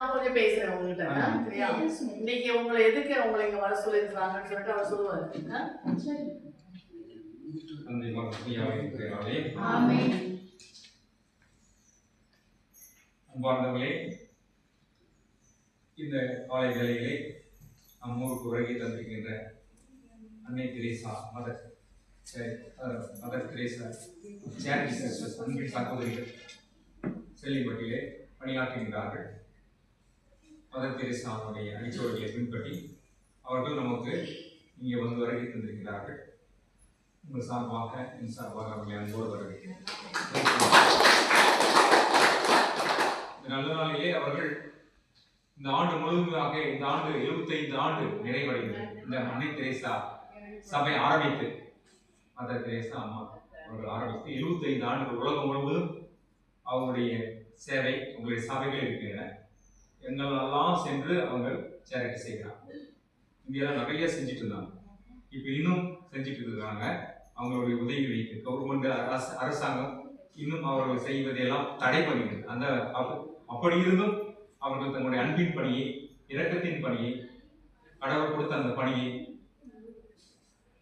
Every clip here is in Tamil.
நான் கொஞ்சம் பேசுறேன் உங்ககிட்ட ஆ. சரியா? இன்னைக்கு உங்களை எதுக்கு உங்களை இங்க வர சொல்லியிருக்காங்கன்னு சொல்லிட்டு அவர் சொல்லுவாரு. அன்பார்ந்தவர்களே இந்த காலை வேளையிலே நம் ஊருக்கு தந்திருக்கின்ற அன்னை Teresa mother mother Teresa charity sisters அன்பின் சகோதரிகள் செல்லிப்பட்டியிலே பணியாற்றுகின்றார்கள். மதர் தெரேசாவுடைய அடிச்சோடுகளை பின்பற்றி அவர்கள் நமக்கு இங்கே வந்து வருகை தந்திருக்கிறார்கள் உங்கள் சார்பாக என் சார்பாக அவர்களை அன்போடு வரவேற்கிறேன். நல்ல நாளிலே அவர்கள் இந்த ஆண்டு முழுமையாக இந்த ஆண்டு 75 ஆண்டு நிறைவடைந்தது. இந்த அன்னை தெரேசா சபை ஆரம்பித்து மதர் தெரேசா அம்மா அவர்கள் ஆரம்பித்து 75 ஆண்டுகள் உலகம் முழுவதும் அவங்களுடைய சேவை உங்களுடைய சபைகள் இருக்கின்றன. எங்களெல்லாம் சென்று அவங்க சேரிட்டி செய்கிறாங்க. இந்தியாவில் நிறைய செஞ்சுட்டு இருந்தாங்க. இப்போ இன்னும் செஞ்சுட்டு இருக்காங்க. அவங்களுடைய உதவி கவர்மெண்ட் அரசு அரசாங்கம் இன்னும் அவர்கள் செய்வதையெல்லாம் தடை பண்ணிடுது அந்த அப்படி இருந்தும் அவர்கள் தங்களுடைய அன்பின் பணியை இரக்கத்தின் பணியை கடவுள் கொடுத்த அந்த பணியை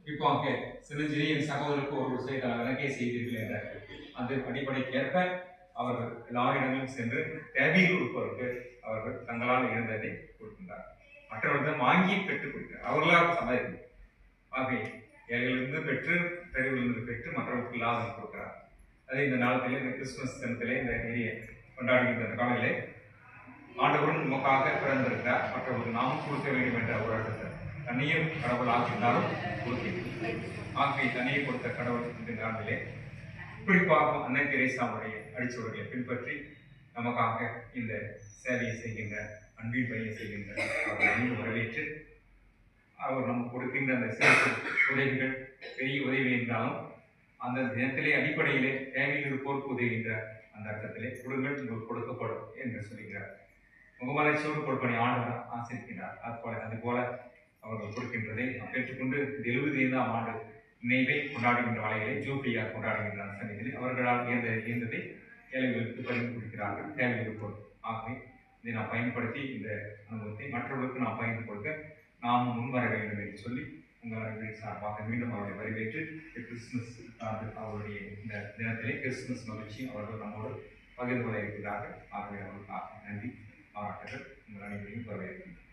குறிப்பாக சின்னஞ்சிறிய என் சகோதரருக்கு ஒரு விஷயத்தை எனக்கே செய்தீர்கள் என்ற அந்த அடிப்படைக்கேற்ப அவர்கள் எல்லா இடங்களும் சென்று தேவையில் கொடுப்பவருக்கு அவர்கள் தங்களால் இருந்ததை கொடுக்கின்றார். மற்றவர்கள் வாங்கி பெற்றுக் கொடுக்கிறார். அவர்களால் சம்பாதிக்கும் ஆகவே ஏழைகளிலிருந்து பெற்று தெருவிலிருந்து பெற்று மற்றவர்களுக்கு லாபம் கொடுக்கிறார். அதே இந்த நாளத்திலே இந்த கிறிஸ்துமஸ் தினத்திலே இந்த ஏரிய கொண்டாடுகின்ற அந்த காலையிலே ஆண்டவரும் நமக்காக பிறந்திருக்கிறார். மற்றவர்களுக்கு நாம் கொடுக்க வேண்டும் என்ற ஒரு அர்த்தத்தை தன்னையும் கடவுள் ஆக்கினாலும் கொடுக்கிறேன் ஆகவே தண்ணியை கொடுத்த கடவுள் இந்த நாளிலே குறிப்பாக அன்னை தெரேசாவுடைய அடிச்சுவர்களை பின்பற்றி நமக்காக இந்த சேவையை செய்கின்ற அன்பின் பணியை செய்கின்ற அவர்களை அன்பு வரவேற்று அவர் நமக்கு கொடுக்கின்ற அந்த சிறு உதவிகள் பெரிய உதவி என்றாலும் அந்த தினத்திலே அடிப்படையிலே தேவையில் இருப்போருக்கு உதவுகின்ற அந்த அர்த்தத்திலே கொடுங்கள் உங்களுக்கு கொடுக்கப்படும் என்று சொல்லுகிறார். முகமலர்ச்சியோடு கொடுப்பனை ஆண்டவர் ஆசிரிக்கிறார் அது போல அவர்கள் கொடுக்கின்றதை பெற்றுக்கொண்டு எழுபது ஐந்தாம் ஆண்டு நினைவை கொண்டாடுகின்ற வகையிலே ஜூபிலியார் கொண்டாடுகின்ற அந்த அவர்களால் இயந்த இயந்ததை ஏழைகளுக்கு பகிர்ந்து கொடுக்கிறார்கள் தேவை இருப்போம் ஆகவே இதை நாம் பயன்படுத்தி இந்த அனுபவத்தை மற்றவர்களுக்கு நாம் பகிர்ந்து கொடுக்க நாம் முன்வர வேண்டும் என்று சொல்லி உங்கள் அனைவரின் சார்பாக மீண்டும் அவரை வரவேற்று கிறிஸ்துமஸ் ஆண்டு அவருடைய இந்த தினத்திலே கிறிஸ்துமஸ் மகிழ்ச்சி அவர்கள் நம்மோடு பகிர்ந்து கொள்ள இருக்கிறார்கள் ஆகவே அவர்களுக்கு நன்றி பாராட்டுகள். உங்கள் அனைவரையும் வரவேற்கின்றனர்